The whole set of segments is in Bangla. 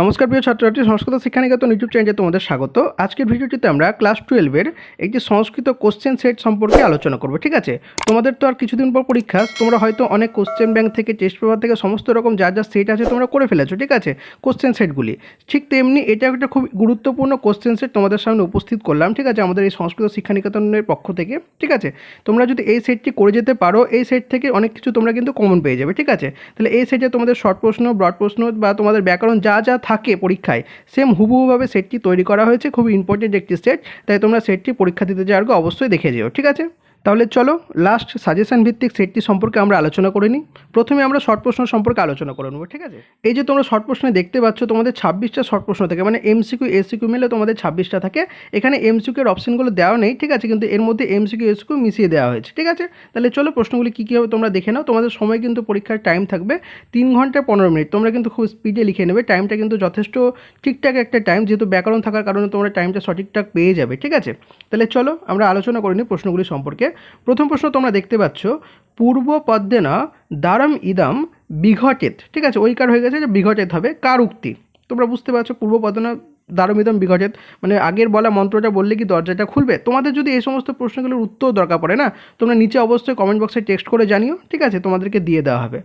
নমস্কার প্রিয় ছাত্রছাত্রী, সংস্কৃত শিক্ষানিকেতন ইউটিউব চ্যানেলে তোমাদের স্বাগত। আজকের ভিডিওটিতে আমরা ক্লাস টুয়েলভের একটি সংস্কৃত কোশ্চেন সেট সম্পর্কে আলোচনা করব, ঠিক আছে? তোমাদের তো আর কিছুদিন পর পরীক্ষা, তোমরা হয়তো অনেক কোশ্চেন ব্যাংক থেকে টেস্ট পেপার থেকে সমস্ত রকম যা যা সেট আছে তোমরা করে ফেলেছো, ঠিক আছে? কোশ্চেন সেটগুলি ঠিক তেমনি এটা একটা খুব গুরুত্বপূর্ণ কোশ্চেন সেট তোমাদের সামনে উপস্থিত করলাম, ঠিক আছে? আমাদের এই সংস্কৃত শিক্ষানিকেতনের পক্ষ থেকে, ঠিক আছে? তোমরা যদি এই সেটটি করে যেতে পারো, এই সেট থেকে অনেক কিছু তোমরা কিন্তু কমন পেয়ে যাবে, ঠিক আছে? তাহলে এই সেটে তোমাদের শর্ট প্রশ্ন ব্রড প্রশ্ন বা তোমাদের ব্যাকরণ যা যা থাকে পরীক্ষায়। সেম হুবহুভাবে সেটটি তৈরি করা হয়েছে খুব ইম্পর্টেন্ট একটি সেট তাই তোমরা সেটটি পরীক্ষা দিতে যাওয়ার অবশ্যই দেখে যেও, ঠিক আছে? তাহলে চলো লাস্ট সাজেশন ভিত্তিক সেটটি সম্পর্কে আমরা আলোচনা করে নিই। প্রথমে আমরা শর্ট প্রশ্ন সম্পর্কে আলোচনা করে নেব, ঠিক আছে? এই যে তোমরা শর্ট প্রশ্নে দেখতে পাচ্ছ, তোমাদের ছাব্বিশটা শর্ট প্রশ্ন থাকে মানে এমসিকিউ এসিকিউ মিলে তোমাদের ছাব্বিশটা থাকে। এখানে এমসিকিউ এর অপশনগুলো দেওয়া নেই, ঠিক আছে? কিন্তু এর মধ্যে এমসিকিউ এসিকিউ মিশিয়ে দেওয়া হয়েছে, ঠিক আছে? তাহলে চলো প্রশ্নগুলি কী কী হবে তোমরা দেখে নাও। তোমাদের সময় কিন্তু পরীক্ষার টাইম থাকবে তিন ঘণ্টা পনেরো মিনিট। তোমরা কিন্তু খুব স্পিডে লিখে নেবে। টাইমটা কিন্তু যথেষ্ট ঠিকঠাক একটা টাইম যেহেতু ব্যাকরণ থাকার কারণে তোমরা টাইমটা সঠিকঠাক পেয়ে যাবে, ঠিক আছে? তাহলে চলো আমরা আলোচনা করে নিই প্রশ্নগুলি সম্পর্কে। প্রথম প্রশ্ন তোমরা দেখতে পাচ্ছ, পূর্ব পদ্মেনা দারম ইদম বিঘটেত? ঠিক আছে ওই কার হয়ে গেছে যে বিঘটেত হবে, কার উক্তি? তোমরা বুঝতে পারছ, পূর্ব পদ্মনা দারমিদম বিঘটেত? মানে আগের বলা মন্ত্রটা বললে কি দরজাটা খুলবে? তোমাদের যদি এই সমস্ত প্রশ্নগুলোর উত্তর দরকার পড়ে না, তোমরা নিচে অবশ্যই কমেন্ট বক্সে টেক্সট করে জানিও, ঠিক আছে? তোমাদেরকে দিয়ে দেওয়া হবে।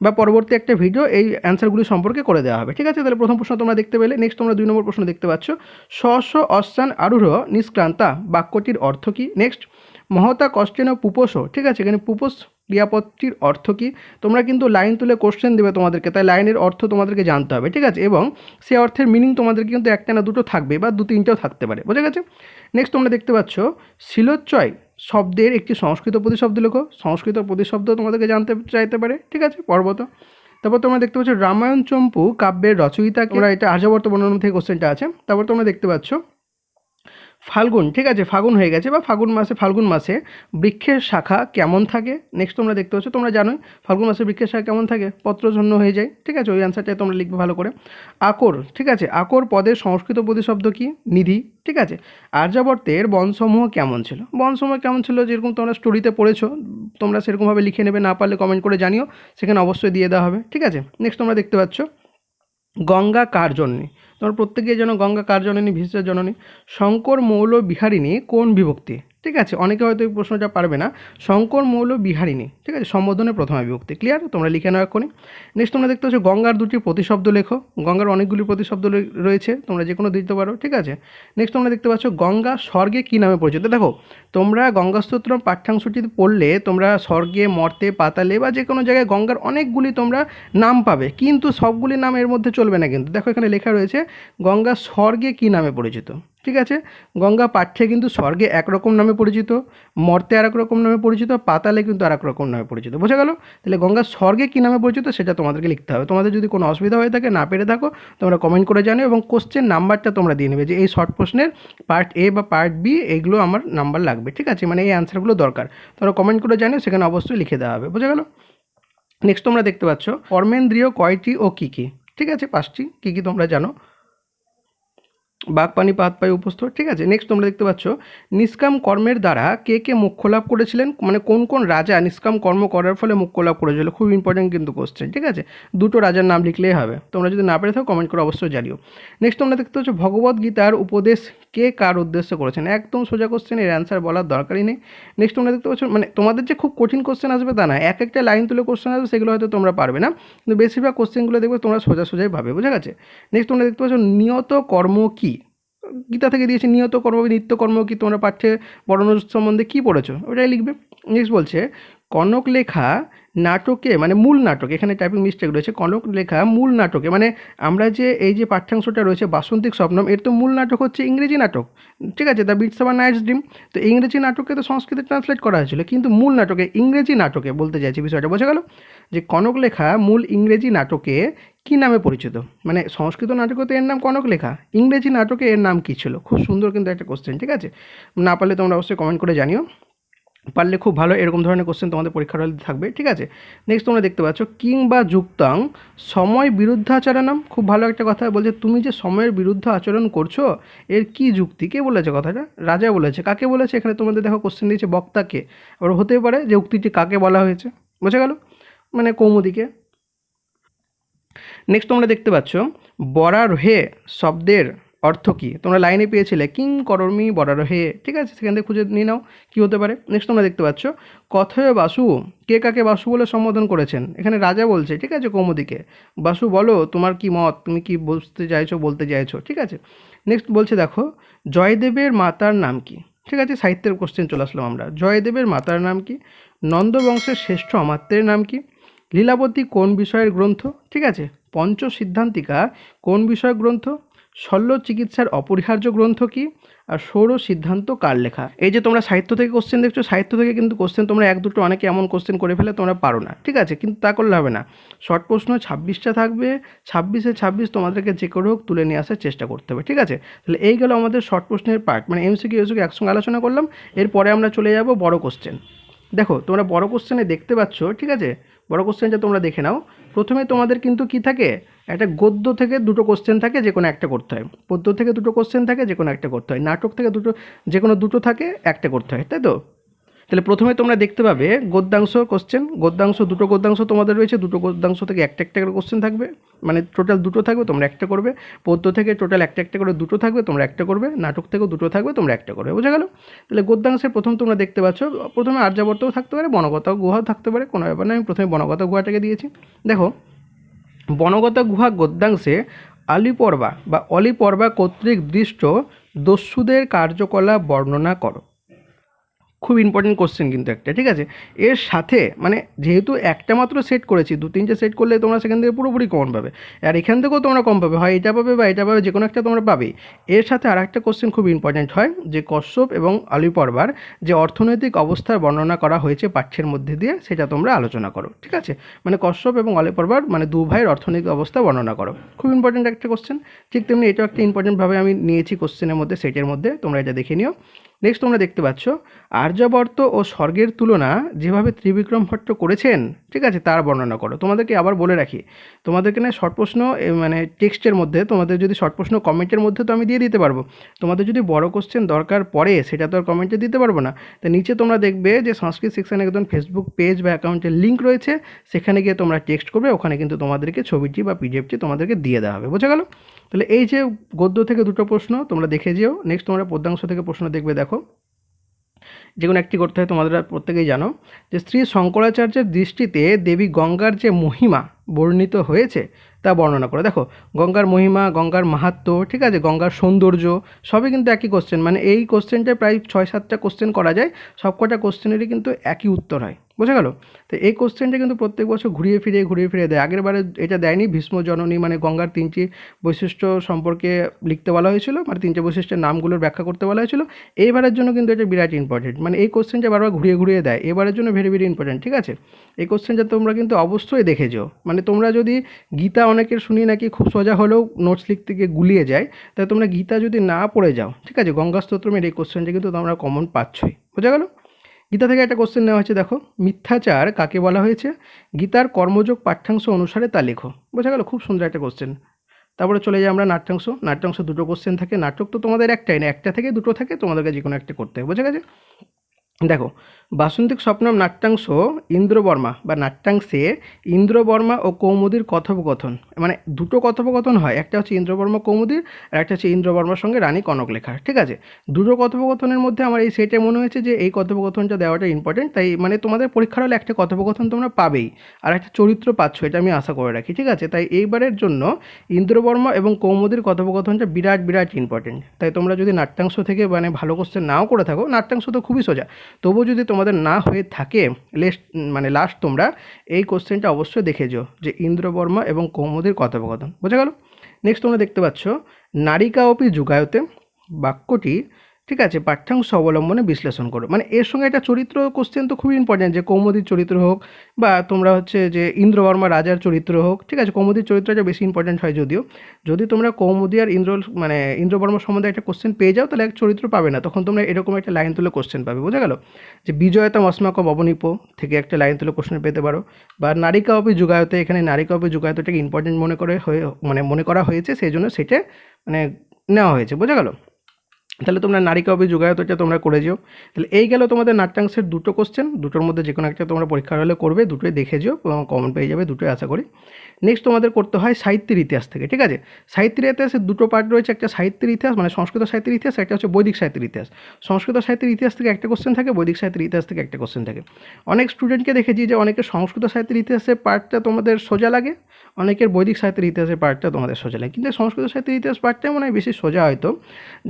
বা পরবর্তী একটা ভিডিও এই অ্যান্সারগুলি সম্পর্কে করে দেওয়া হবে, ঠিক আছে? তাহলে প্রথম প্রশ্ন তোমরা দেখতে পেলে নেক্সট তোমরা দুই নম্বর প্রশ্ন দেখতে পাচ্ছ, স্ব অশ্বান আরূঢ় নিষ্ক্রান্তা? বাক্যটির অর্থ কী? নেক্সট মহতা কষ্টেন পুপোষ ঠিক আছে? এখানে পুপোষ ক্রিয়াপদটির অর্থ কী? তোমরা কিন্তু লাইন তুলে কোশ্চেন দেবে তোমাদেরকে, তাই লাইনের অর্থ তোমাদেরকে জানতে হবে, ঠিক আছে? এবং সে অর্থের মিনিং তোমাদের কিন্তু একটা না দুটো থাকবে, বা দু তিনটেও থাকতে পারে, বোঝা গেছে? নেক্সট তোমরা দেখতে পাচ্ছ, শিলোচ্চয় শব্দের একটি সংস্কৃত প্রতিশব্দ লেখো, সংস্কৃত প্রতিশব্দ তোমাদেরকে জানতে চাইতে পারে, ঠিক আছে? পর্বত। তারপর তোমরা দেখতে পাচ্ছ, রামায়ণ চম্পু কাব্যের রচয়িতা তোমরা এটা আর্যাবর্ত বর্ণনা থেকে কোশ্চেনটা আছে। তারপর তোমরা দেখতে পাচ্ছ ফাল্গুন, ঠিক আছে, ফাগুন হয়ে গেছে বা ফাগুন মাসে, ফাল্গুন মাসে বৃক্ষের শাখা কেমন থাকে? নেক্সট তোমরা দেখতে পাচ্ছ, তোমরা জানোই, ফাল্গুন মাসে বৃক্ষের শাখা কেমন থাকে? পত্রজন্য হয়ে যায়, ঠিক আছে, ওই অ্যান্সারটাই তোমরা লিখবে ভালো করে। আকর, ঠিক আছে, আকর পদের সংস্কৃত প্রতিশব্দ কি? নিধি, ঠিক আছে। আর্যাবর্তের বনসমূহ কেমন ছিল? বনসমূহ কেমন ছিল যেরকম তোমরা স্টোরিতে পড়েছো, তোমরা সেরকমভাবে লিখে নেবে, না পারলে কমেন্ট করে জানিও, সেখানে অবশ্যই দিয়ে দেওয়া হবে, ঠিক আছে। নেক্সট তোমরা দেখতে পাচ্ছ, গঙ্গা কার জন্যে তোমার প্রত্যেকে যেন গঙ্গা কার জননী ভীষ্মের জননী শঙ্কর মৌল বিহারিণী কোন বিভক্তি? ঠিক আছে, অনেকে হয়তো এই প্রশ্নটা পারবে না। শঙ্কর, মৌল, বিহারিণী, ঠিক আছে, সম্বোধনের প্রথমা বিভক্তি ক্লিয়ার তোমরা লিখে নাও এক্ষুনি। নেক্সট তোমরা দেখতে পাচ্ছ গঙ্গার দুটি প্রতিশব্দ লেখো। গঙ্গার অনেকগুলি প্রতিশব্দ রয়েছে, তোমরা যে কোনো দিতে পারো, ঠিক আছে? নেক্সট তোমরা দেখতে পাচ্ছ গঙ্গা স্বর্গে কী নামে পরিচিত? দেখো, তোমরা গঙ্গাস্তোত্রম পাঠ্যাংশটি পড়লে তোমরা স্বর্গে, মর্তে, পাতালে বা যে কোনো জায়গায় গঙ্গার অনেকগুলি তোমরা নাম পাবে, কিন্তু সবগুলি নাম এর মধ্যে চলবে না কিন্তু। দেখো এখানে লেখা রয়েছে গঙ্গা স্বর্গে কী নামে পরিচিত? ঠিক আছে? গঙ্গা পাঠ্যে কিন্তু স্বর্গে একরকম নামে পরিচিত, মর্তে আর রকম নামে পরিচিত, পাতালে কিন্তু আর রকম নামে পরিচিত। বোঝা গেল? তাহলে গঙ্গা স্বর্গে কী নামে পরিচিত সেটা তোমাদেরকে লিখতে হবে। তোমাদের যদি কোনো অসুবিধা হয়ে থাকে, না পেরে থাকো, তোমরা কমেন্ট করে জানো এবং কোশ্চেন নাম্বারটা তোমরা দিয়ে নেবে যে এই শর্ট প্রশ্নের পার্ট এ বা পার্ট বি এইগুলো আমার নাম্বার লাগবে। ঠিক আছে? মানে এই অ্যান্সারগুলো দরকার। তোমরা কমেন্ট করে জানিও, সেখানে অবশ্যই লিখে দেওয়া হবে। বোঝা গেল? নেক্সট তোমরা দেখতে পাচ্ছ, কর্মেন্দ্রীয় কয়টি ও কী কী? ঠিক আছে? পাঁচটি। কী কী তোমরা জানো? বাঘপানি পাত পাই উপস্থ ঠিক আছে নেক্সট তোমরা দেখতে পাচ্ছ, নিষ্কাম কর্মের দ্বারা কে কে মোক্ষ লাভ করেছিলেন? মানে কোন কোন রাজা নিষ্কাম কর্ম করার ফলে মোক্ষ লাভ করেছিল? খুব ইম্পর্টেন্ট কিন্তু কোশ্চেন ঠিক আছে? দুটো রাজার নাম লিখলেই হবে। তোমরা যদি না পেরে থাকো কমেন্ট করে অবশ্যই জানিও। নেক্সট তোমরা দেখতে পাচ্ছ, ভগবত গীতার উপদেশ কে কার উদ্দেশ্য করেছেন? একদম সোজা কোশ্চেন এর অ্যান্সার বলার দরকারই নেই। নেক্সট তোমরা দেখতে পাচ্ছ মানে তোমাদের যে খুব কঠিন কোশ্চেন আসবে তা না এক একটা লাইন তুলে কোশ্চেন আসবে, সেগুলো হয়তো তোমরা পারবে না। কিন্তু বেশিরভাগ কোশ্চেনগুলো দেখবে তোমরা সোজা সোজাই পাবে বুঝা গেছে? নেক্সট তোমরা দেখতে পাচ্ছ, নিয়ত কর্ম কী? গীতা থেকে দিয়েছে নিয়ত কর্ম নিত্য কর্ম কি তোমরা পাঠ্যে বর্ণ সম্বন্ধে কী পড়েছো? ওটাই লিখবে। নেক্সট বলছে, কনক লেখা নাটকে মানে মূল নাটক, এখানে টাইপিং মিস্টেক রয়েছে, কনক লেখা মূল নাটকে মানে আমরা যে এই যে পাঠ্যাংশটা রয়েছে, বাসন্তিক স্বপ্নম, এর তো মূল নাটক হচ্ছে ইংরেজি নাটক। ঠিক আছে, দ্য বিটস আবার নাইটস ড্রিম। তো ইংরেজি নাটকে তো সংস্কৃতে ট্রান্সলেট করা হয়েছিল, কিন্তু মূল নাটকে, ইংরেজি নাটকে বলতে চাইছি বিষয়টা, বোঝা গেল? যে কনক লেখা মূল ইংরেজি নাটকে কী নামে পরিচিত? মানে সংস্কৃত নাটকে তো এর নাম কনক লেখা ইংরেজি নাটকে এর নাম কী ছিল? খুব সুন্দর কিন্তু একটা কোশ্চেন ঠিক আছে? না পারলে তোমরা অবশ্যই কমেন্ট করে জানিও। পারলে খুব ভালো এরকম ধরনের কোশ্চেন তোমাদের পরীক্ষার হলে থাকবে, ঠিক আছে? নেক্সট তোমরা দেখতে পাচ্ছ, কিং বা যুক্তাং সময় বিরুদ্ধাচরণম খুব ভালো একটা কথা বলছে, তুমি যে সময়ের বিরুদ্ধে আচরণ করছ, এর কি যুক্তি? কে বলেছে কথাটা? রাজা বলেছে। কাকে বলেছে? এখানে তোমাদের দেখো কোশ্চেন দিয়েছে বক্তাকে। আবার হতেই পারে যে উক্তিটি কাকে বলা হয়েছে। বোঝা গেল? মানে কৌমুদিকে নেক্সট তোমরা দেখতে পাচ্ছ, বরারহে শব্দের অর্থ কী? তোমরা লাইনে পেয়েছিলে, কিং করমি বরারহে। ঠিক আছে, সেখান থেকে খুঁজে নিয়ে নাও, কী হতে পারে? নেক্সট তোমরা দেখতে পাচ্ছ, কথয় বাসু, কে কাকে বাসু বলে সম্বোধন করেছেন? এখানে রাজা বলছে, ঠিক আছে কৌমুদিকে বাসু বলো, তোমার কি মত? তুমি কি বুঝতে চাইছো, বলতে চাইছো? ঠিক আছে। নেক্সট বলছে, দেখো, জয়দেবের মাতার নাম কি? ঠিক আছে, সাহিত্যের কোশ্চেন চলে আসলাম আমরা। জয়দেবের মাতার নাম কি? নন্দবংশের শ্রেষ্ঠ অমাত্যের নাম কি? লীলাবতী কোন বিষয়ের গ্রন্থ? ঠিক আছে পঞ্চ সিদ্ধান্তিকা কোন বিষয়ের গ্রন্থ? শল্য চিকিৎসার অপরিহার্য গ্রন্থ কি? আর সৌর সিদ্ধান্ত কার লেখা? এই যে তোমরা সাহিত্য থেকে কোশ্চেন দেখছ, সাহিত্য থেকে কিন্তু কোশ্চেন তোমরা এক দুটো অনেকে এমন কোশ্চেন করে ফেলে, তোমরা পারো না। ঠিক আছে, কিন্তু তা করলে হবে না। শর্ট প্রশ্ন, ছাব্বিশটা থাকবে। ছাব্বিশে ছাব্বিশ তোমাদেরকে যে করে হোক তুলে নিয়ে আসার চেষ্টা করতে হবে। ঠিক আছে, তাহলে এই গেল আমাদের শর্ট প্রশ্নের পার্ট মানে এমসিকিউ এসিকিউ একসঙ্গে আলোচনা করলাম। এরপরে আমরা চলে যাব বড় কোশ্চেন দেখো, তোমরা বড় কোশ্চেনে দেখতে পাচ্ছ, ঠিক আছে? বড় কোশ্চেনটা তোমরা দেখে নাও। প্রথমে তোমাদের কিন্তু কি থাকে? একটা গদ্য থেকে দুটো কোশ্চেন থাকে, যে কোনো একটা করতে হয়। পদ্য থেকে দুটো কোশ্চেন থাকে, যে কোনো একটা করতে হয়। নাটক থেকে দুটো, যে কোনো দুটো থাকে, একটা করতে হয়, তাই তো? তাহলে প্রথমে তোমরা দেখতে পাবে গদ্যাংশ কোশ্চেন গদ্যাংশ, দুটো গদ্যাংশ তোমাদের রয়েছে। দুটো গদ্যাংশ থেকে একটা একটা করে কোশ্চেন থাকবে। মানে টোটাল দুটো থাকবে, তোমরা একটা করবে। পদ্য থেকে টোটাল একটা একটা করে দুটো থাকবে, তোমরা একটা করবে। নাটক থেকেও দুটো থাকবে, তোমরা একটা করবে। বোঝা গেল? তাহলে গদ্যাংশের প্রথম তোমরা দেখতে পাচ্ছ, প্রথমে আর্যাবর্তও থাকতে পারে, বনগত গুহাও থাকতে পারে। কোনো ব্যাপার না, আমি প্রথমে বনগত গুহাটাকে দিয়েছি। দেখো, বনগত গুহা গদ্যাংশে আলিপর্বা বা অলিপর্বা কর্তৃক দৃষ্ট দস্যুদের কার্যকলাপ বর্ণনা করো। খুব ইম্পর্টেন্ট কোশ্চেন কিন্তু একটা, ঠিক আছে? এর সাথে মানে যেহেতু একটা মাত্র সেট করেছি, দু তিনটে সেট করলে তোমরা সেখান থেকে পুরোপুরি কমন পাবে। আর এখান থেকেও তোমরা কম পাবে, হয় এটা পাবে বা এটা পাবে যে কোনো একটা তোমরা পাবেই। এর সাথে আর একটা কোশ্চেন খুব ইম্পর্টেন্ট হয়, যে কশ্যপ এবং আলিপর্বার যে অর্থনৈতিক অবস্থার বর্ণনা করা হয়েছে পাঠ্যের মধ্যে দিয়ে, সেটা তোমরা আলোচনা করো, ঠিক আছে? মানে কশ্যপ এবং অলিপর্বার মানে দু ভাইয়ের অর্থনৈতিক অবস্থা বর্ণনা করো। খুব ইম্পর্টেন্ট একটা কোশ্চেন ঠিক তেমনি এটাও একটা ইম্পর্টেন্টভাবে আমি নিয়েছি কোশ্চেনের মধ্যে সেটের মধ্যে, তোমরা এটা দেখে নিও। নেক্সট তোমরা দেখতে পাচ্ছ, আর্যাবর্ত ও স্বর্গের তুলনা যেভাবে ত্রিবিক্রম ভট্ট করেছেন, ঠিক আছে, তার বর্ণনা করো। তোমাদেরকে আবার বলে রাখি, তোমাদেরকে না শর্ট প্রশ্ন মানে টেক্সটের মধ্যে, তোমাদের যদি শর্ট প্রশ্ন কমেন্টের মধ্যে তো আমি দিয়ে দিতে পারব। তোমাদের যদি বড় কোশ্চেন দরকার পড়ে, সেটা তো আর কমেন্টে দিতে পারব না। তো নিচে তোমরা দেখবে যে সংস্কৃত সেকশানে একদম ফেসবুক পেজ বা অ্যাকাউন্টের লিঙ্ক রয়েছে, সেখানে গিয়ে তোমরা টেক্সট করবে, ওখানে কিন্তু তোমাদেরকে ছবিটি বা পিডিএফটি তোমাদেরকে দিয়ে দেওয়া হবে। বোঝা গেল? তাহলে এই যে গদ্য থেকে দুটো প্রশ্ন, তোমরা দেখে যেও। নেক্সট তোমরা পদ্যাংশ থেকে প্রশ্ন দেখবে, দেখো। যে কোনো একটি করতে হয় তোমাদের প্রত্যেকেই জানো যে শ্রী শঙ্করাচার্যের দৃষ্টিতে দেবী গঙ্গার যে মহিমা বর্ণিত হয়েছে তা বর্ণনা করে। দেখো, গঙ্গার মহিমা, গঙ্গার মাহাত্ম্য ঠিক আছে, গঙ্গার সৌন্দর্য, সবই কিন্তু একই কোশ্চেন মানে এই কোশ্চেনটায় প্রায় ছয় সাতটা কোশ্চেন করা যায় সবকটা কোশ্চেনেরই কিন্তু একই উত্তর হয়। বোঝা গেল? তো এই কোশ্চেনটা কিন্তু প্রত্যেক বছর ঘুরিয়ে ফিরিয়ে ঘুরিয়ে ফিরিয়ে দেয়। আগের বারে এটা দেয়নি, ভীষ্ম জননী মানে গঙ্গার তিনটি বৈশিষ্ট্য সম্পর্কে লিখতে বলা হয়েছিল মানে তিনটে বৈশিষ্ট্যের নামগুলোর ব্যাখ্যা করতে বলা হয়েছিল। এইবারের জন্য কিন্তু এটা বিরাট ইম্পর্টেন্ট মানে এই কোশ্চেনটা বারবার ঘুরিয়ে ঘুরিয়ে দেয়। এবারের জন্য ভেরি ভেরি ইম্পর্টেন্ট ঠিক আছে? এই কোশ্চেনটা তোমরা কিন্তু অবশ্যই দেখে মানে তোমরা যদি গীতা অনেকের শুনি নাকি খুব সোজা হলেও নোটস লিখতে গিয়ে গুলিয়ে যায়। তাহলে তোমরা গীতা যদি না পড়ে যাও, ঠিক আছে? গঙ্গা স্তোত্রমের এই কোশ্চেনটা কিন্তু তোমরা কমন পাচ্ছই। বোঝা গেল? গীতা থেকে একটা কোশ্চেন নেওয়া হয়েছে, দেখো। মিথ্যাচার কাকে বলা হয়েছে? গীতার কর্মযোগ পাঠ্যাংশ অনুসারে তা লেখো। বোঝা গেল? খুব সুন্দর একটা কোশ্চেন তারপরে চলে যাই আমরা নাট্যাংশ। নাট্যাংশ দুটো কোশ্চেন থাকে। নাটক তো তোমাদের একটাই না, একটা থেকে দুটো থাকে, তোমাদেরকে যে কোনো একটা করতে হবে বোঝা গেছে? দেখো বাসন্তিক স্বপ্নম নাট্যাংশ ইন্দ্রবর্মা বা নাট্যাংশে ইন্দ্রবর্মা ও কৌমুদীর কথোপকথন। মানে দুটো কথোপকথন হয়, একটা হচ্ছে ইন্দ্রবর্মা কৌমুদীর আর একটা হচ্ছে ইন্দ্রবর্মার সঙ্গে রানী কনক লেখার ঠিক আছে? দুটো কথোপকথনের মধ্যে আমার এই সেটে মনে হয়েছে যে এই কথোপকথনটা দেওয়াটা ইম্পর্টেন্ট তাই মানে তোমাদের পরীক্ষার হলে একটা কথোপকথন তোমরা পাবেই, আর একটা চরিত্র পাচ্ছ, এটা আমি আশা করে রাখি, ঠিক আছে? তাই এইবারের জন্য ইন্দ্রবর্মা এবং কৌমুদীর কথোপকথনটা বিরাট বিরাট ইম্পর্টেন্ট তাই তোমরা যদি নাট্যাংশ থেকে মানে ভালো কোশ্চেন নাও করে থাকো, নাট্যাংশ তো খুবই সোজা, তবুও যদি তোমাদের না হয়ে থাকে লেস্ট মানে লাস্ট তোমরা এই কোশ্চেনটা অবশ্যই দেখেছ যে ইন্দ্রবর্মা এবং কৌমুদের কথোপকথন। বোঝা গেল? নেক্সট তোমরা দেখতে পাচ্ছ, নারিকা অপি যুগায়তে বাক্যটি ঠিক আছে, পাঠ্যাংশ অবলম্বনে বিশ্লেষণ করো। মানে এর সঙ্গে একটা চরিত্র কোশ্চেন তো খুবই ইম্পর্টেন্ট যে কৌমুদীর চরিত্র হোক বা তোমরা হচ্ছে যে ইন্দ্রবর্মা রাজার চরিত্র হোক, ঠিক আছে, কৌমুদীর চরিত্রটা বেশি ইম্পর্টেন্ট হয় যদিও। যদি তোমরা কৌমুদী আর ইন্দ্র মানে ইন্দ্রবর্মা সম্বন্ধে একটা কোশ্চেন পেয়ে যাও, তাহলে এক চরিত্র পাবে না। তখন তোমরা এরকম একটা লাইন তুলে কোশ্চেন পাবে, বোঝা গেল? যে বিজয়তা মস্মাক অবনিপ থেকে একটা লাইন তুলে কোশ্চেন পেতে পারো। বা নারিকা অপি যুগায়তে, এখানে নারিকা অপি যুগায়তটাকে ইম্পর্টেন্ট মনে করে হয়ে মানে মনে করা হয়েছে, সেই জন্য সেটা মানে নেওয়া হয়েছে, বোঝা গেল? তাহলে তোমরা নারী কবি যোগায়তটা তোমরা করে যেও। তাহলে এই গেল তোমাদের নাট্যাংশের দুটো কোশ্চেন দুটোর মধ্যে যে কোনো একটা তোমরা পরীক্ষার হলে করবে, দুটোই দেখে যেও কমন পেয়ে যাবে, দুটোই আশা করি। নেক্সট তোমাদের করতে হয় সাহিত্যের ইতিহাস থেকে, ঠিক আছে? সাহিত্যের ইতিহাসের দুটো পার্ট রয়েছে, একটা সাহিত্যের ইতিহাস মানে সংস্কৃত সাহিত্যের ইতিহাস একটা হচ্ছে বৈদিক সাহিত্যের ইতিহাস। সংস্কৃত সাহিত্যের ইতিহাস থেকে একটা কোশ্চেন থাকে, বৈদিক সাহিত্যের ইতিহাস থেকে একটা কোশ্চেন থাকে। অনেক স্টুডেন্টকে দেখেছি যে অনেকে সংস্কৃত সাহিত্যের ইতিহাসের পার্টটা তোমাদের সোজা লাগে, অনেকের বৈদিক সাহিত্যের ইতিহাসের পার্টটা তোমাদের সোজা লাগে। কিন্তু সংস্কৃত সাহিত্যের ইতিহাস পার্টটাই মনে হয় বেশি সোজা হয়তো,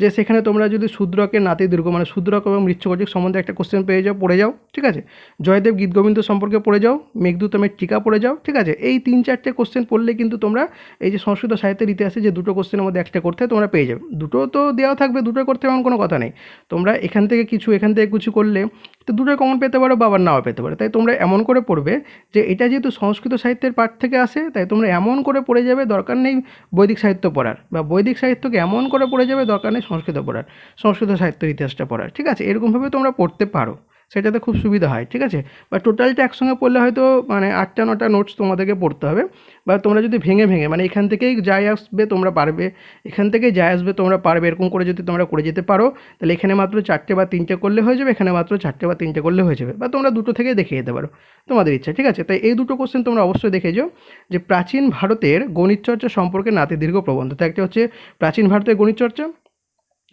যে সেখানে তোমরা যদি শূদ্রকের নাতি দুর্গ মানে শূদ্রক এবং মৃচ্ছকজিক সম্বন্ধে একটা কোশ্চেন পেয়ে যাও, পড়ে যাও, ঠিক আছে? জয়দেব গীতগোবিন্দ সম্পর্কে পড়ে যাও, মেঘদূতমের টিকা পড়ে যাও, ঠিক আছে? এই তিন চারটে কোশ্চেন পড়লে কিন্তু তোমরা এই যে সংস্কৃত সাহিত্যের ইতিহাসে যে দুটো কোশ্চেনের মধ্যে একটা করতে তোমরা পেয়ে যাবে। দুটো তো দেওয়া থাকবে, দুটো করতে এমন কোনো কথা নেই। তোমরা এখান থেকে কিছু, এখান থেকে কিছু করলে তো দুটোই কমন পেতে পারো বা আবার নাও পেতে পারো। তাই তোমরা এমন করে পড়বে যে এটা যেহেতু সংস্কৃত সাহিত্যের পাঠ থেকে আসে, তাই তোমরা এমন করে পড়ে যাবে, দরকার নেই বৈদিক সাহিত্য পড়ার। বা বৈদিক সাহিত্যকে এমন করে পড়ে যাবে, দরকার নেই সংস্কৃত পড়ার, সংস্কৃত সাহিত্য ইতিহাসটা পড়ার। ঠিক আছে? এরকমভাবে তোমরা পড়তে পারো। সেটাতে খুব সুবিধা হয়, ঠিক আছে? বা টোটালটা একসঙ্গে পড়লে হয়তো মানে আটটা, নটা নোটস তোমাদেরকে পড়তে হবে। বা তোমরা যদি ভেঙে ভেঙে মানে এখান থেকেই যাই আসবে তোমরা পারবে, এখান থেকেই যাই আসবে তোমরা পারবে, এরকম করে যদি তোমরা করে যেতে পারো, তাহলে এখানে মাত্র চারটে বা তিনটে করলে হয়ে যাবে, এখানে মাত্র চারটে বা তিনটে করলে হয়ে যাবে। বা তোমরা দুটো থেকে দেখে যেতে পারো, তোমাদের ইচ্ছা, ঠিক আছে? তাই এই দুটো কোশ্চেন তোমরা অবশ্যই দেখে যাও। যে প্রাচীন ভারতের গণিত চর্চা সম্পর্কে নাতি দীর্ঘ প্রবন্ধ, তো একটা হচ্ছে প্রাচীন ভারতের গণিত চর্চা।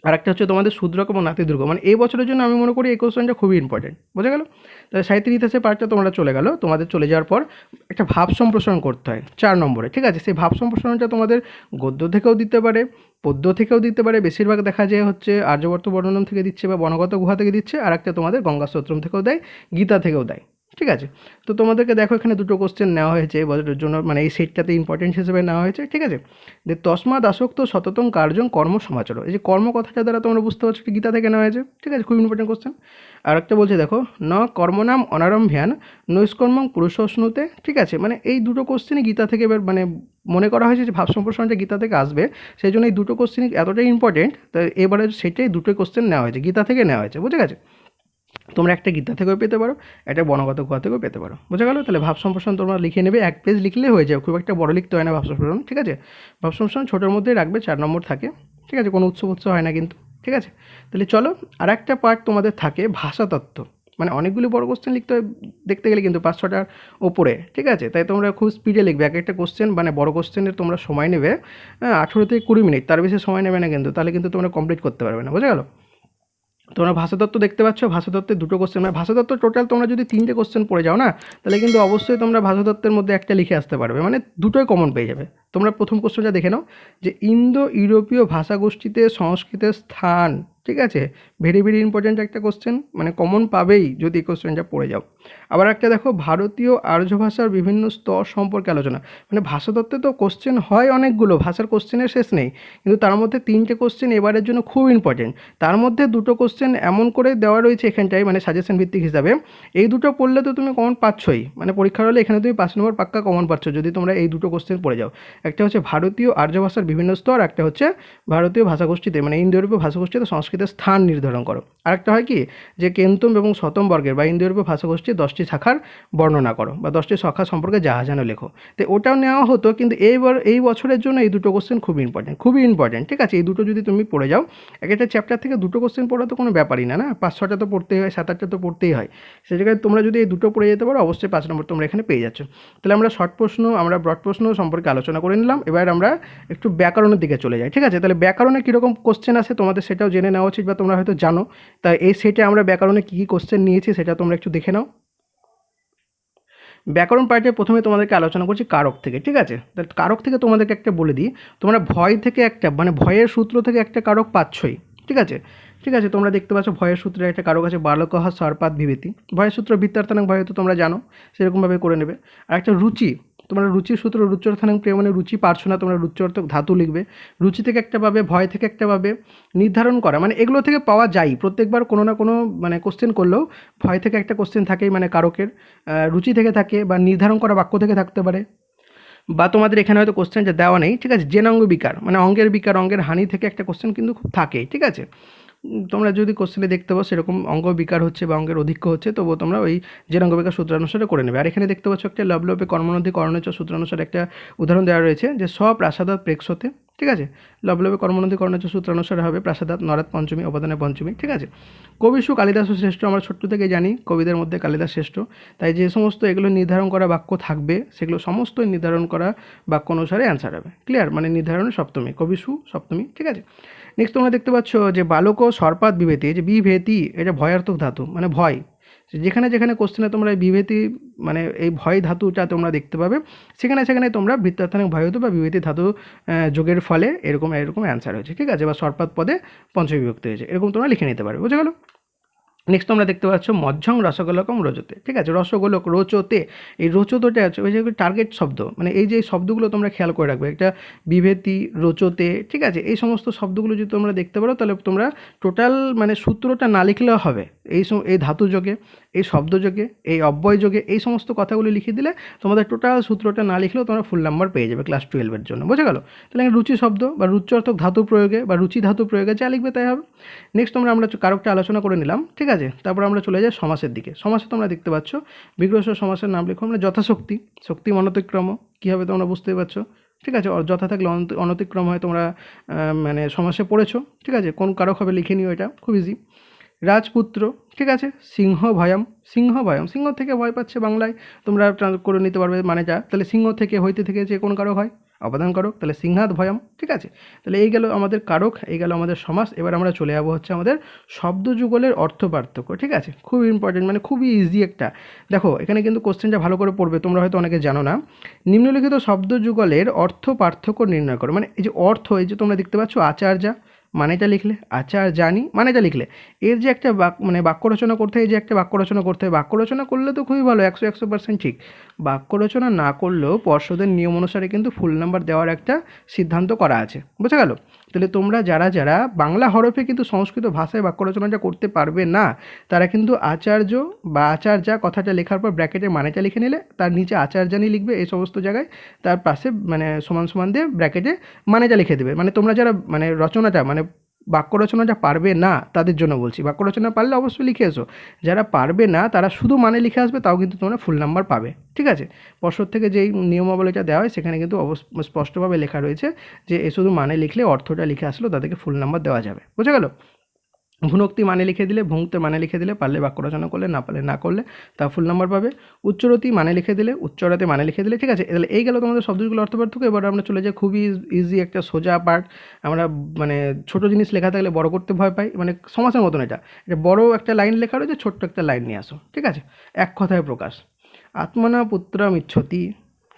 আর একটা হচ্ছে তোমাদের শূদ্রক এবং নাতিদুর্গ। মানে এই বছরের জন্য আমি মনে করি এই কোশ্চেনটা খুবই ইম্পর্টেন্ট বোঝা গেল? তাহলে সাহিত্যের ইতিহাসের পার্টটা তোমরা চলে গেলো। তোমাদের চলে যাওয়ার পর একটা ভাব সম্প্রসারণ করতে হয় চার নম্বরে, ঠিক আছে? সেই ভাব সম্প্রসারণটা তোমাদের গদ্য থেকেও দিতে পারে, পদ্য থেকেও দিতে পারে। বেশিরভাগ দেখা যায় হচ্ছে আর্যবর্ত বর্ণনম থেকে দিচ্ছে বা বনগত গুহা থেকে দিচ্ছে আর একটা তোমাদের গঙ্গা স্তোত্রম থেকেও দেয়, গীতা থেকেও দেয়। ঠিক আছে? তো তোমাদেরকে দেখো এখানে দুটো কোশ্চেন নেওয়া হয়েছে এই বছরের জন্য মানে এই সেটটাতে ইম্পর্টেন্ট হিসেবে নেওয়া হয়েছে, ঠিক আছে? যে তসমাদ আসক্ত সততং কার্যং কর্ম সমাচার এই যে কর্ম কথাটা দ্বারা তোমরা বুঝতে পারছ গীতা থেকে নেওয়া হয়েছে, ঠিক আছে? খুব ইম্পর্টেন্ট কোশ্চেন আর একটা বলছে দেখো, ন কর্মনাম অনারম্ভ্যান নৈষ্কর্মং পুরুষস্নুতে ঠিক আছে? মানে এই দুটো কোশ্চেনই গীতা থেকে এবার মানে মনে করা হয়েছে যে ভাব সম্প্রসারণটা গীতা থেকে আসবে, সেই জন্য এই দুটো কোশ্চেন এতটাই ইম্পর্টেন্ট তো এবারে সেটাই দুটো কোশ্চেন নেওয়া হয়েছে, গীতা থেকে নেওয়া হয়েছে বুঝে গেছে তোমরা একটা গীতা থেকেও পেতে পারো, একটা বনগত গুহা থেকেও পেতে পারো। বোঝা গেল? তাহলে ভাব সম্প্রসারণ তোমরা লিখে নেবে, এক পেজ লিখলে হয়ে যাবে খুব একটা বড় লিখতে হয় না ভাব সম্প্রসারণ, ঠিক আছে? ভাব সম্প্রসারণ ছোটোর মধ্যেই রাখবে, চার নম্বর থাকে, ঠিক আছে? কোনো উৎসব উৎসব হয় না কিন্তু, ঠিক আছে? তাহলে চলো আর একটা পার্ট তোমাদের থাকে ভাষাতত্ত্ব। মানে অনেকগুলি বড় কোশ্চেন লিখতে হয় দেখতে গেলে কিন্তু পাঁচ ছটার ওপরে, ঠিক আছে? তাই তোমরা খুব স্পিডে লিখবে। এক একটা কোশ্চেন মানে বড় কোশ্চেনের তোমরা সময় নেবে হ্যাঁ আঠেরো থেকে কুড়ি মিনিট, তার বেশি সময় নেবে না কিন্তু, তাহলে কিন্তু তোমরা কমপ্লিট করতে পারবে না, বোঝা গেলো? তোমরা ভাষাতত্ত্ব দেখতে পাচ্ছ, ভাষাতত্ত্বের দুটো কোশ্চেন মানে ভাষাতত্ত্ব টোটাল তোমরা যদি তিনটে কোশ্চেন পড়ে যাও না, তাহলে কিন্তু অবশ্যই তোমরা ভাষাতত্ত্বের মধ্যে একটা লিখে আসতে পারবে মানে দুটোই কমন পেয়ে যাবে। তোমরা প্রথম কোশ্চেনটা দেখে নাও, যে ইন্দো ইউরোপীয় ভাষাগোষ্ঠীতে সংস্কৃতের স্থান, ঠিক আছে? ভেরি ভেরি ইম্পর্ট্যান্ট একটা কোশ্চেন মানে কমন পাবেই যদি এই কোশ্চেনটা পড়ে যাও। আবার একটা দেখো, ভারতীয় আর্য ভাষার বিভিন্ন স্তর সম্পর্কে আলোচনা। মানে ভাষাতত্ত্বে তো কোশ্চেন হয় অনেকগুলো, ভাষার কোশ্চেনের শেষ নেই। কিন্তু তার মধ্যে তিনটে কোশ্চেন এবারের জন্য খুব ইম্পর্টেন্ট তার মধ্যে দুটো কোশ্চেন এমন করে দেওয়া রয়েছে এখানটায় মানে সাজেশন ভিত্তিক হিসাবে। এই দুটো পড়লে তো তুমি কমন পাচ্ছই। মানে পরীক্ষার হলে এখানে তুমি পাঁচ নম্বর পাক্কা কমন পাচ্ছ, যদি তোমরা এই দুটো কোশ্চেন পড়ে যাও। একটা হচ্ছে ভারতীয় আর্য ভাষার বিভিন্ন স্তর, একটা হচ্ছে ভারতীয় ভাষাগোষ্ঠীতে মানে ইন্দো ইউরোপীয় ভাষাগোষ্ঠীতে সংস্কৃতের স্থান নির্ধারণ করো। আরেকটা হয় কি? যে কেন্তম এবং শতম বর্গের বা ইন্দো ইউরোপীয় ভাষাগোষ্ঠীর দশটি শাখার বর্ণনা করো বা দশটি শাখা সম্পর্কে যাহা যেন লেখো। তো ওটাও নেওয়া হতো, কিন্তু এইবার, এই বছরের জন্য এই দুটো কোশ্চেন খুবই ইম্পর্টেন্ট খুবই ইম্পর্টেন্ট ঠিক আছে? এই দুটো যদি তুমি পড়ে যাও, এক একটা চ্যাপ্টার থেকে দুটো কোশ্চেন পড়া তো কোনো ব্যাপারই না না? পাঁচ, ছটা তো পড়তেই হয়, সাত, আটটা তো পড়তেই হয়। সেই জায়গায় তোমরা যদি এই দুটো পড়ে যেতে পারো, অবশ্যই পাঁচ নম্বর তোমরা এখানে পেয়ে যাচ্ছ। তাহলে আমরা শর্ট প্রশ্ন, আমরা ব্রড প্রশ্ন সম্পর্কে আলোচনা করে নিলাম, এবার আমরা একটু ব্যাকরণের দিকে চলে যাই। ঠিক আছে? তাহলে ব্যাকরণে কীরকম কোশ্চেন আছে তোমাদের সেটাও জেনে নেওয়া উচিত বা তোমরা হয়তো জানো। তাই এই সেটে আমরা ব্যাকরণে কী কী কোশ্চেন নিয়েছি সেটা তোমরা একটু দেখে নাও। ব্যাকরণ পার্টে প্রথমে তোমাদেরকে আলোচনা করছি কারক থেকে, ঠিক আছে? তাহলে কারক থেকে তোমাদেরকে একটা বলে দিই। তোমরা ভয় থেকে একটা মানে ভয়ের সূত্র থেকে একটা কারক পাচ্ছই, ঠিক আছে? ঠিক আছে? তোমরা দেখতে পাচ্ছ ভয়ের সূত্রে একটা কারক আছে বালকহা সর্পাত বিভীতি। ভয়ের সূত্র বিত্তার্থানাং ভয় তো তোমরা জানো, সেরকমভাবে করে নেবে। আর একটা রুচি তোমরা রুচির সূত্র, রুচ্চর্থানাং প্রিয় মানে রুচি পারছ না তোমরা রুচ্চর্থ ধাতু লিখবে। রুচি থেকে একটা পাবে, ভয় থেকে একটা পাবে, নির্ধারণ করা। মানে এগুলো থেকে পাওয়া যায়, প্রত্যেকবার কোনো না কোনো মানে কোশ্চেন করলেও ভয় থেকে একটা কোশ্চেন থাকেই মানে কারকের। রুচি থেকে থাকে বা নির্ধারণ করা বাক্য থেকে থাকতে পারে। বা তোমাদের এখানে হয়তো কোশ্চেনটা দেওয়া নেই, ঠিক আছে? জেনাঙ্গ বিকার মানে অঙ্গের বিকার, অঙ্গের হানি থেকে একটা কোশ্চেন কিন্তু খুব থাকেই, ঠিক আছে? তোমরা যদি কোশ্চেনে দেখতে পাও সেরকম অঙ্গ বিকার হচ্ছে বা অঙ্গের অধিক্য হচ্ছে, তবুও তোমরা ওই যে অঙ্গ বিকার সূত্রানুসারে করে নেবে। আর এখানে দেখতে পাচ্ছ একটা লবলপে কর্মনদী কর্ণচ সূত্রানুসারে একটা উদাহরণ দেওয়া রয়েছে যে সব প্রাসাদ প্রেক্ষতে, ঠিক আছে? লবলবে কর্মনন্দী কর্ণচ সূত্রানুসারে হবে প্রাসাদাত নরাত পঞ্চমী, অবদানে পঞ্চমী, ঠিক আছে? কবিসু কালিদাস শ্রেষ্ঠ, আমরা ছোট্ট থেকে জানি কবিদের মধ্যে কালিদাস শ্রেষ্ঠ। তাই যে সমস্ত এগুলো নির্ধারণ করা বাক্য থাকবে, সেগুলো সমস্তই নির্ধারণ করা বাক্য অনুসারে অ্যান্সার হবে। ক্লিয়ার মানে নির্ধারণ সপ্তমী কবিসু সপ্তমী, ঠিক আছে? নেক্সট তোমরা দেখতে পাচ্ছ যে বালক সর্পাত বিভেতি যে বিভেতি, এটা ভয়ার্থক ধাতু মানে ভয়। যেখানে যেখানে কোশ্চেনে তোমরা এই বিভেতি মানে এই ভয় ধাতুটা তোমরা দেখতে পাবে, সেখানে সেখানে তোমরা বৃত্তার্থানিক ভয় হতো বা বিভেতি ধাতু যোগের ফলে এরকম এরকম অ্যান্সার হয়েছে, ঠিক আছে? বা সর্পাত পদে পঞ্চবিভক্ত বিভক্তি হয়েছে, এরকম তোমরা লিখে নিতে পারবে, বুঝে গেলো? নেক্সট তোমরা দেখতে পাচ্ছ মধ্যং রসগোলকম রোচতে ঠিক আছে? রসগোলক রোচতে। এই রোচতটা আছে ওই যে টার্গেট শব্দ। মানে এই যে শব্দগুলো তোমরা খেয়াল করে রাখবে। একটা বিভেতি, রোচতে, ঠিক আছে? এই সমস্ত শব্দগুলো যদি তোমরা দেখতে পারো, তাহলে তোমরা টোটাল মানে সূত্রটা না লিখলেও হবে। এই এই ধাতু যোগে, এই শব্দ যোগে, এই অব্যয় যোগে, এই সমস্ত কথাগুলো লিখে দিলে তোমাদের টোটাল সূত্রটা না লিখলেও তোমরা ফুল নাম্বার পেয়ে যাবে ক্লাস টুয়েলভের জন্য। বোঝা গেল? তাহলে রুচি শব্দ বা রুচ্যর্থক ধাতু প্রয়োগে বা রুচি ধাতু প্রয়োগে যা লিখবে তাই হবে। নেক্সট তোমরা আমরা কারকটা আলোচনা করে নিলাম। ঠিক আছে? তারপর আমরা চলে যাই সমাসের দিকে। সমাসে তোমরা দেখতে পাচ্ছ, বিগ্রহ সমাসের নাম লিখো আমরা যথাশক্তি, শক্তি অনতিক্রম কী হবে তোমরা বুঝতেই পারছ? ঠিক আছে যথা থাকলে অনত- অনতিক্রম হয় তোমরা মানে সমাসে পড়েছো, ঠিক আছে, কোন কারক হবে লিখে নিও এটা, খুব ইজি রাজপুত্র, ঠিক আছে সিংহ ভয়ম সিংহ ভয়ম সিংহ থেকে ভয় পাচ্ছে বাংলায়, তোমরা করে নিতে পারবে মানে যা, তাহলে সিংহ থেকে, হইতে থেকে যে কোন কারক হয়? অবদান কারক, তাহলে সিংহাত ভয়ম, ঠিক আছে? তাহলে এই গেল আমাদের কারক, এই গেল আমাদের সমাস, এবার আমরা চলে যাব হচ্ছে আমাদের শব্দ যুগলের অর্থ পার্থক্য, ঠিক আছে? খুব ইম্পর্টেন্ট মানে খুবই ইজি একটা। দেখো, এখানে কিন্তু কোশ্চেনটা ভালো করে পড়বে, তোমরা হয়তো অনেকে জানো না। নিম্নলিখিত শব্দ যুগলের অর্থ পার্থক্য নির্ণয় করো মানে এই যে অর্থ, এই যে তোমরা দেখতে পাচ্ছ, আচার্যা মানেটা লিখলে আচ্ছা আর জানি, মানেটা লিখলে। এর যে একটা বাক মানে বাক্য রচনা করতে হয় যে একটা বাক্য রচনা করতে হয়, বাক্য রচনা করলে তো খুবই ভালো, একশো একশো পার্সেন্ট ঠিক। বাক্য রচনা না করলেও পর্ষদের নিয়ম অনুসারে কিন্তু ফুল নাম্বার দেওয়ার একটা সিদ্ধান্ত করা আছে। বুঝা গেল? তাহলে তোমরা যারা যারা বাংলা হরফে কিন্তু সংস্কৃত ভাষায় বাক্য রচনাটা করতে পারবে না, তারা কিন্তু আচার্য বা আচার্যা কথাটা লেখার পর ব্র্যাকেটে মানেটা লিখে নিলে, তার নিচে আচার্যানি লিখবে এই সমস্ত জায়গায়, তার পাশে মানে সমান সমান দিয়ে ব্র্যাকেটে মানেটা লিখে দেবে। মানে তোমরা যারা মানে রচনাটা মানে বাক্য রচনাটা পারবে না, তাদের জন্য বলছি। বাক্য রচনা পারলে অবশ্যই লিখে এসো। যারা পারবে না, তারা শুধু মানে লিখে আসবে, তাও কিন্তু তোমরা ফুল নাম্বার পাবে। ঠিক আছে? পর্ষদ থেকে যেই নিয়মাবলীটা দেওয়া হয়, সেখানে কিন্তু স্পষ্টভাবে লেখা রয়েছে যে, এ শুধু মানে লিখলে অর্থটা লিখে আসলো তাদেরকে ফুল নাম্বার দেওয়া যাবে। বোঝা গেল? ভুনক্তি মানে লিখে দিলে ভুংতে মানে লিখে দিলে, পারলে বাক্য রচনা করলে, না পারলে না করলে, তা ফুল নাম্বার পাবে। উচ্চরতি মানে লিখে দিলে, উচ্চরাতে মানে লিখে দিলে, ঠিক আছে? তাহলে এই গেল তোমাদের শব্দগুলো অর্থ পার্থক্য এবার আমরা চলে যাই, খুবই ইজি একটা সোজা পার্ট আমরা মানে ছোট জিনিস লেখা থাকলে বড় করতে ভয় পাই মানে সমাসের মতন এটা। এটা বড় একটা লাইন লেখা রয়েছে, ছোট্ট একটা লাইন নিয়ে আসো, ঠিক আছে? এক কথায় প্রকাশ। আত্মনা পুত্রম ইচ্ছতি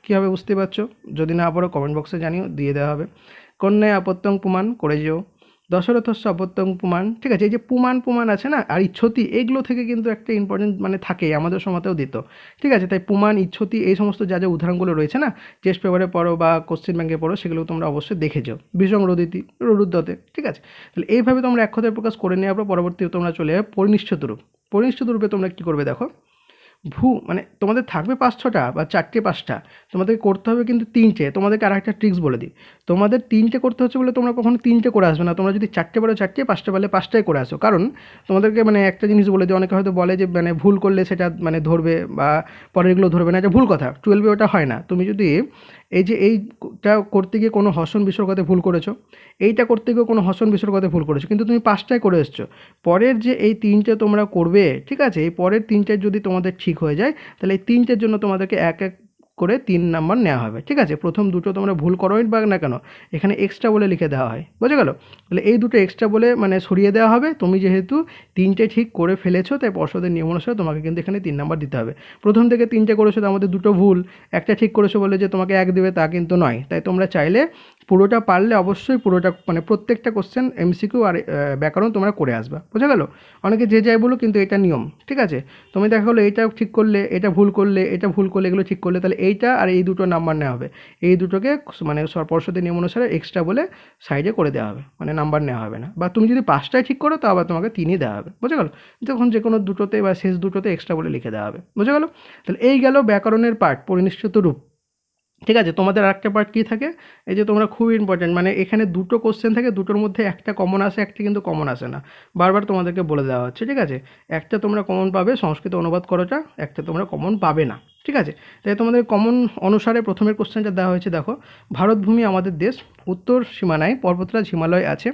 কীভাবে বুঝতে পারছ? যদি না পারো কমেন্ট বক্সে জানিও, দিয়ে দেওয়া হবে। কন্যায় আপত্যং পুমান করে যেও। দশরথস্য আপত্যং পুমান ঠিক আছে? এই যে পুমান পুমান আছে না? আর ইচ্ছতি, এগুলো থেকে কিন্তু একটা ইম্পর্টেন্ট মানে থাকে, আমাদের সময়তেও দিত, ঠিক আছে? তাই পুমান ইচ্ছতি, এই সমস্ত যা যা উদাহরণগুলো রয়েছে না? টেস্ট পেপারে পড়ো বা কোশ্চেন ব্যাংকে পড়ো, সেগুলো তোমরা অবশ্যই দেখে যাও। বিসং রদিতি রুদ্রতে ঠিক আছে? তাহলে এইভাবে তোমরা এক কথায় প্রকাশ করে নেওয়ার পর পরবর্তী তোমরা চলে যাবে পরিনিষ্ঠিত রূপ। পরিনিষ্ঠিত রূপে তোমরা কী করবে দেখো? ভূ মানে তোমাদের থাকবে পাঁচ ছটা বা চারটে পাঁচটা, তোমাদেরকে করতে হবে কিন্তু তিনটে। তোমাদেরকে আর একটা ট্রিক্স বলে দিই। তোমাদের তিনটে করতে হচ্ছে বলে তোমরা কখনো তিনটে করে আসবে না। তোমরা যদি চারটে পারো চারটে, পাঁচটা পারলে পাঁচটাই করে আসো। কারণ তোমাদেরকে মানে একটা জিনিস বলে দিই, অনেকে হয়তো বলে যে মানে ভুল করলে সেটা মানে ধরবে বা পরেরগুলো ধরবে না, এটা ভুল কথা। টুয়েলভে ওটা হয় না। তুমি যদি এই যে এইটা করতে গিয়ে কোনো হসন বিসর্গতে ভুল করেছ, এইটা করতে গিয়ে কোনো হসন বিসর্গতে ভুল করেছ, কিন্তু তুমি পাঁচটায় করে এসছো। পরের যে এই তিনটে তোমরা করবে, ঠিক আছে? এই পরের তিনটে যদি তোমাদের ঠিক হয়ে যায়, তাহলে এই তিনটের জন্য তোমাদেরকে এক এক করে তিন নাম্বার নেওয়া হবে, ঠিক আছে? প্রথম দুটো তোমরা ভুল করোই বা না কেন, এখানে এক্সট্রা বলে লিখে দেওয়া হয়, বোঝা গেল? তাহলে এই দুটো এক্সট্রা বলে মানে সরিয়ে দেওয়া হবে, তুমি যেহেতু তিনটে ঠিক করে ফেলেছো, তাই পর্ষদের নিয়ম অনুসারে তোমাকে কিন্তু এখানে তিন নাম্বার দিতে হবে। প্রথম থেকে তিনটে করেছ তো আমাদের দুটো ভুল, একটা ঠিক করেছ বলে যে তোমাকে এক দেবে তা কিন্তু নয়, তাই তোমরা চাইলে পুরোটা পারলে অবশ্যই পুরোটা মানে প্রত্যেকটা কোশ্চেন এমসিকিউ আর ব্যাকরণ তোমরা করে আসবা। বোঝা গেল? অনেকে যে যাই বলো কিন্তু এটা নিয়ম, ঠিক আছে? তুমি দেখা গেলো এটা ঠিক করলে, এটা ভুল করলে, এটা ভুল করলে, এগুলো ঠিক করলে, তাহলে এইটা আর এই দুটো নাম্বার নেওয়া হবে। এই দুটোকে মানে পর্ষদের নিয়ম অনুসারে এক্সট্রা বলে সাইডে করে দেওয়া হবে মানে নাম্বার নেওয়া হবে না। বা তুমি যদি পাঁচটায় ঠিক করো তা আবার তোমাকে তিনই দেওয়া হবে। বুঝে গেল? তখন যে কোনো দুটোতে বা শেষ দুটোতে এক্সট্রা বলে লিখে দেওয়া হবে। বুঝে গেল? তাহলে এই গেল ব্যাকরণের পার্ট পরিনিষ্ঠিত রূপ। ঠিক আছে? তোমাদের আরেকটা পার্ট কী থাকে? এই যে তোমরা খুব ইম্পর্ট্যান্ট মানে এখানে দুটো কোশ্চেন থাকে, দুটোর মধ্যে একটা কমন আসে, একটা কিন্তু কমন আসে না। বারবার তোমাদেরকে বলে দেওয়া হচ্ছে, ঠিক আছে? একটা তোমরা কমন পাবে, সংস্কৃত অনুবাদ করোটা একটা তোমরা কমন পাবে না। ঠিক আছে? তাই তোমাদের কমন অনুসারে প্রথমের কোশ্চেনটা দেওয়া হয়েছে, দেখো, ভারতভূমি আমাদের দেশ, উত্তর সীমানায় পর্বতরাজ হিমালয় আছে।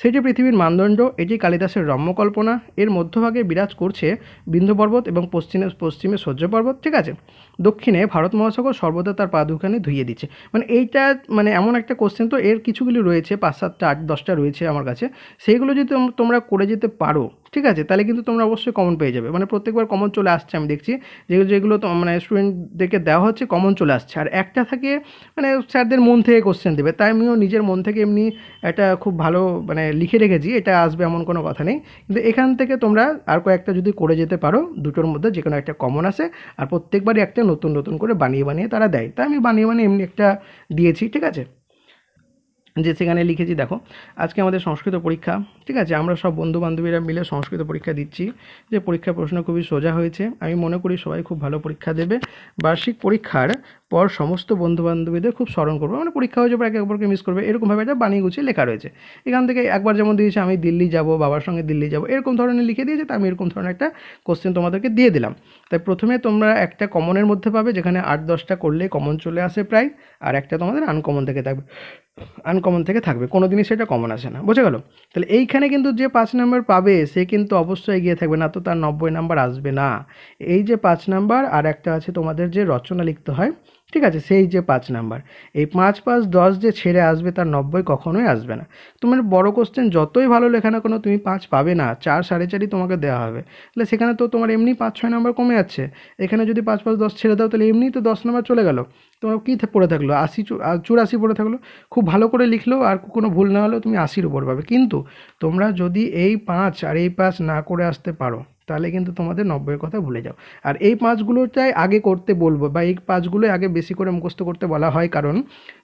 সেটি পৃথিবীর মানদণ্ড, এটি কালিদাসের রম্যকল্পনা। এর মধ্যভাগে বিরাজ করছে বিন্ধ্য পর্বত এবং পশ্চিমে পশ্চিমে সহ্য পর্বত, ঠিক আছে? দক্ষিণে ভারত মহাসাগর সর্বদা তার পা দুখানি ধুইয়ে দিচ্ছে। মানে এইটা মানে এমন একটা কোশ্চেন তো, এর কিছুগুলি রয়েছে, পাঁচ সাতটা, আট দশটা রয়েছে আমার কাছে। সেইগুলো যদি তোমরা করে যেতে পারো, ঠিক আছে? তাহলে কিন্তু তোমরা অবশ্যই কমন পেয়ে যাবে। মানে প্রত্যেকবার কমন চলে আসছে, আমি দেখছি। যেগুলো যেগুলো মানে স্টুডেন্টদেরকে দেওয়া হচ্ছে কমন চলে আসছে। আর একটা থাকে মানে স্যারদের মন থেকে কোশ্চেন দেবে। তাই আমিও নিজের মন থেকে এমনি একটা খুব ভালো মানে লিখে রেখেছি, এটা আসবে এমন কোনো কথা নেই। কিন্তু এখান থেকে তোমরা আর কয়েকটা যদি করে যেতে পারো, দুটোর মধ্যে যে কোনো একটা কমন আসে আর প্রত্যেকবারই একটা নতুন নতুন করে বানিয়ে বানিয়ে তারা দেয়। তাই আমি বানিয়ে বানিয়ে এমনি একটা দিয়েছি, ঠিক আছে? যে সেখানে লিখেছি, দেখো, আজকে আমাদের সংস্কৃত পরীক্ষা, ঠিক আছে? আমরা সব বন্ধু বান্ধবীরা মিলে সংস্কৃত পরীক্ষা দিচ্ছি, যে পরীক্ষার প্রশ্ন খুবই সোজা হয়েছে। আমি মনে করি সবাই খুব ভালো পরীক্ষা দেবে। বার্ষিক পরীক্ষার পর সমস্ত বন্ধু বান্ধবীদের খুব স্মরণ করবে। মানে পরীক্ষা হয়ে যাবে একে অপরকে মিস করবে। এরকমভাবে একটা বানিয়ে গুছিয়ে লেখা রয়েছে। এখান থেকে একবার যেমন দিয়েছে, আমি দিল্লি যাব, বাবার সঙ্গে দিল্লি যাব, এরকম ধরনের লিখে দিয়েছে, তা আমি এরকম ধরনের একটা কোশ্চেন তোমাদেরকে দিয়ে দিলাম। তাই প্রথমে তোমরা একটা কমনের মধ্যে পাবে, যেখানে আট দশটা করলে কমন চলে আসে প্রায়, আর একটা তোমাদের আনকমন থেকে থাকবে। আনকমন থেকে থাকবে। কোনো দিনই সেটা কমন আসে না। বোঝা গেল? তাহলে এইখানে কিন্তু যে পাঁচ নাম্বার পাবে, সে কিন্তু অবশ্যই এগিয়ে থাকবে। না তো তার নব্বই নাম্বার আসবে না। এই যে পাঁচ নাম্বার আর একটা আছে তোমাদের যে রচনা লিখতে হয় ঠিক আছে, সেই যে পাঁচ নাম্বার। এই পাঁচ পাঁচ দশ যে ছেড়ে আসবে, তার নব্বই কখনোই আসবে না। তোমার বড় কোশ্চেন যতই ভালো লেখা না কোনো তুমি পাঁচ পাবে না, চার সাড়ে চারই তোমাকে দেওয়া হবে। তাহলে সেখানে তো তোমার এমনি পাঁচ, ছয় নাম্বার কমে যাচ্ছে। এখানে যদি পাঁচ পাঁচ দশ ছেড়ে দাও, তাহলে এমনি তো দশ নাম্বার চলে গেল। তোমার কী পড়ে থাকল? আশি চুরাশি পড়ে থাকল। খুব ভালো করে লিখলেও আর কোনো ভুল না হলেও তুমি আশির উপর পাবে। কিন্তু তোমরা যদি এই পাঁচ আর এই পাঁচ না করে আসতে পারো তাহলে কিন্তু তোমাদের নব্বইয়ের কথা ভুলে যাও। আর এই পাঁচগুলোটাই আগে করতে বলব বা এই পাঁচগুলোই আগে বেশি করে মুখস্থ করতে বলা হয় কারণ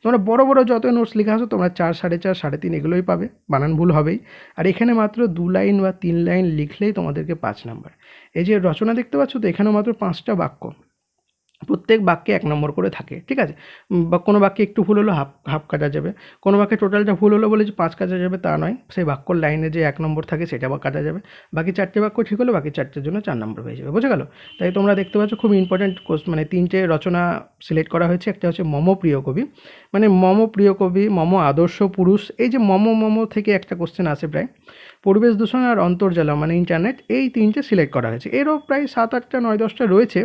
তোমরা বড় বড় যত নোটস লেখা আসো তোমরা চার, সাড়ে চার, সাড়ে তিন এগুলোই পাবে। বানান ভুল হবেই। আর এখানে মাত্র দু লাইন বা তিন লাইন লিখলেই তোমাদেরকে পাঁচ নাম্বার। এই যে রচনা দেখতে পাচ্ছ তো এখানেও মাত্র পাঁচটা বাক্য। প্রত্যেক বাক্যে এক নম্বর করে থাকে, ঠিক আছে? বা কোনো বাক্যে একটু ভুল হলো হাফ হাফ কাটা যাবে। কোনো বাক্যে টোটালটা ভুল হলো বলে যে পাঁচ কাটা যাবে তা নয়, সেই বাক্যর লাইনে যে এক নম্বর থাকে সেটা বা কাটা যাবে। বাকি চারটে বাক্য ঠিক হলো, বাকি চারটের জন্য চার নম্বর হয়ে যাবে, বোঝা গেল? তাই তোমরা দেখতে পাচ্ছ খুব ইম্পর্ট্যান্ট মানে তিনটে রচনা সিলেক্ট করা হয়েছে, একটা হচ্ছে মম প্রিয় কবি। মানে মম প্রিয় কবি, মম আদর্শ পুরুষ, এই যে মম মম থেকে একটা কোশ্চেন আসে প্রায়। পরিবেশ দূষণ আর অন্তর্জালা মানে ইন্টারনেট এই তিনটে সিলেক্ট করা হয়েছে। এরও প্রায় সাত আটটা নয় দশটা রয়েছে।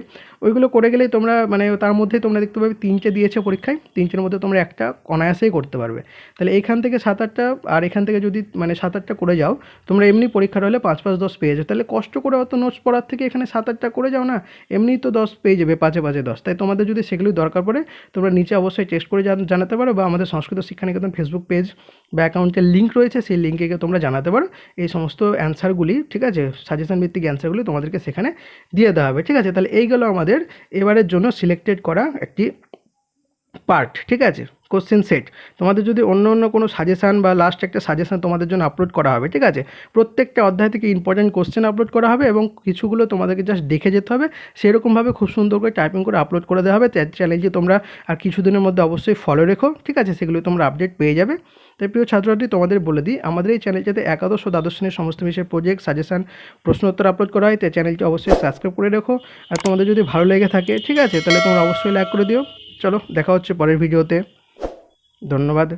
ওইগুলো করে গেলেই তোমরা মানে তার মধ্যে তোমরা দেখতে পাবে তিনটে দিয়েছে পরীক্ষায়, তিনটের মধ্যে তোমরা একটা অনায়াসেই করতে পারবে। তাহলে এইখান থেকে সাত আটটা আর এখান থেকে যদি মানে সাত আটটা করে যাও, তোমরা এমনি পরীক্ষার হলে পাঁচ পাঁচ দশ পেয়ে যাও। তাহলে কষ্ট করে অত নোটস পড়ার থেকে এখানে সাত আটটা করে যাও না, এমনিই তো দশ পেয়ে যাবে পাঁচে পাঁচে দশ। তাই তোমাদের যদি সেগুলি দরকার পড়ে, তোমরা নিচে অবশ্যই টেস্ট করে জান- জানাতে পারো বা আমাদের সংস্কৃত শিক্ষানিকেতন ফেসবুক পেজ বা অ্যাকাউন্টের লিঙ্ক রয়েছে, সেই লিঙ্কে তোমরা জানাতে পারো। এই সমস্ত অ্যান্সারগুলি ঠিক আছে? সাজেশন ভিত্তিক অ্যান্সারগুলি তোমাদেরকে সেখানে দিয়ে দেওয়া হবে, ঠিক আছে? তাহলে এই গেলো আমাদের, এবারের জন্য সিলেক্টেড করা একটি পার্ট ঠিক আছে? কোশ্চেন সেট তোমাদের যদি অন্য অন্য কোনো সাজেশান বা লাস্ট একটা সাজেশান তোমাদের জন্য আপলোড করা হবে, ঠিক আছে? প্রত্যেকটা অধ্যায় থেকে ইম্পর্টেন্ট কোশ্চেন আপলোড করা হবে এবং কিছুগুলো তোমাদেরকে জাস্ট দেখে যেতে হবে। সেরকমভাবে খুব সুন্দর করে টাইপিং করে আপলোড করে দেওয়া হবে। চ্যালেঞ্জে তোমরা আর কিছুদিনের মধ্যে অবশ্যই ফলো রেখো, ঠিক আছে? সেগুলো তোমরা আপডেট পেয়ে যাবে। তাই প্রিয় ছাত্রছাত্রী, তোমাদের বলে দিই, আমাদের এই চ্যানেলটাতে একাদশ ও দ্বাদশ শ্রেণির সমস্ত বিষয়ের প্রজেক্ট সাজেশান প্রশ্নোত্তর আপলোড করা হয়। তাই চ্যানেলটি অবশ্যই সাবস্ক্রাইব করে রেখো। আর তোমাদের যদি ভালো লেগে থাকে, ঠিক আছে? তাহলে তোমরা অবশ্যই লাইক করে দিও। চলো, দেখা হচ্ছে পরের ভিডিওতে ধন্যবাদ।